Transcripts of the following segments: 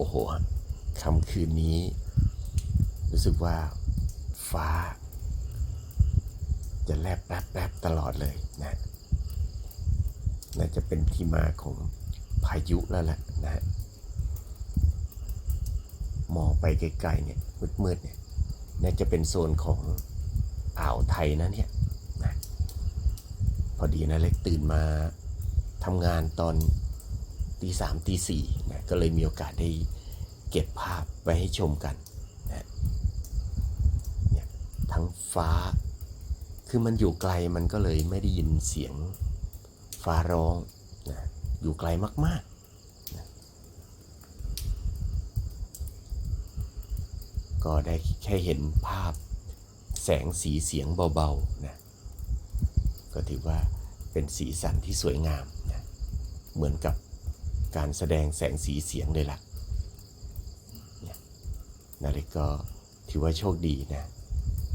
โอ้โหคำคืนนี้ รู้สึกว่าฟ้า จะแลบแป๊บแป๊บตลอดเลยนะน่าจะเป็นที่มาของพายุแล้วแหละนะมองไปไกลๆเนี่ยมืดๆเนี่ยน่าจะเป็นโซนของอ่าวไทยนะเนี่ยนะพอดีนะเล็กตื่นมาทำงานตอน ตีสามตีสี่นะก็เลยมีโอกาสได้เก็บภาพไว้ให้ชมกันนะเนี่ยทั้งฟ้า คือมันอยู่ไกลมันก็เลยไม่ได้ยินเสียงฟ้าร้องนะอยู่ไกลมากๆนะก็ได้แค่เห็นภาพแสงสีเสียงเบาๆนะก็ถือว่าเป็นสีสันที่สวยงามนะเหมือนกับ การแสดงแสงสีเสียงเลยล่ะเนี่ยนาเล็กก็ถือว่าโชคดีนะ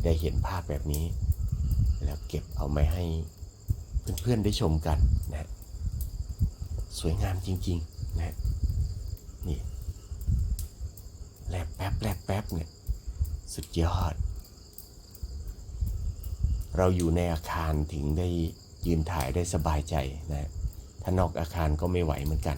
ได้เห็นภาพแบบนี้ แล้วเก็บเอามาให้เพื่อนๆได้ชมกันนะ สวยงามจริงๆนะนี่แลบแป๊บแลบแป๊บเนี่ยสุดยอด เราอยู่ในอาคารถึงได้ยืนถ่ายได้สบายใจนะ ถ้านอกอาคารก็ไม่ไหวเหมือนกัน